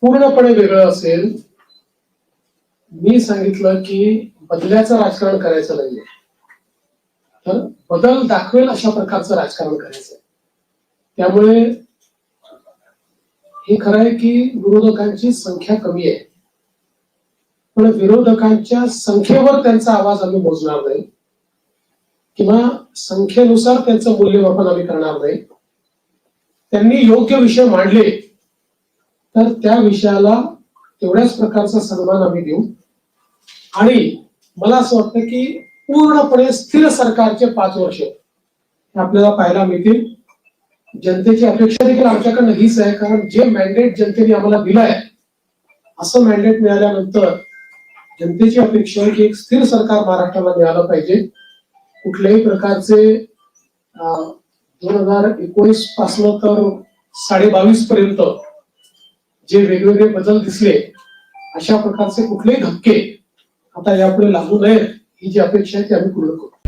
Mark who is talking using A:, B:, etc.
A: पूर्णपणे वेगळं असेल मी सांगितलं की बदल्याचं राजकारण करायचं नाहीये. तर बदल दाखवेल अशा प्रकारचं राजकारण करायचं त्यामुळे हे खरं आहे की विरोधकांची संख्या कमी आहे. पण विरोधकांच्या संख्येवर त्यांचा आवाज आम्ही मोजणार नाही. किंवा संख्येनुसार त्यांचं मूल्यमापन आम्ही करणार नाही. त्यांनी योग्य विषय मांडले तर त्या विषयाला तेवढ्याच प्रकारचा सन्मान आम्ही देऊ. आणि मला असं वाटतं की पूर्णपणे स्थिर सरकारचे पाच वर्ष हे आपल्याला पाहायला मिळतील. जनतेची अपेक्षा देखील आमच्याकडनं हीच आहे कारण जे मॅन्डेट जनतेने आम्हाला दिलंय असं मॅन्डेट मिळाल्यानंतर जनतेची अपेक्षा आहे की एक स्थिर सरकार महाराष्ट्राला मिळालं पाहिजे. कुठल्याही प्रकारचे दोन हजार एकोणीसपासून तर साडे बावीस पर्यंत जे वेगवेगळे बदल दिसले अशा प्रकारचे कुठलेही धक्के आता यापुढे लागू नयेत ही जी अपेक्षा आहे ती आम्ही पूर्ण करू.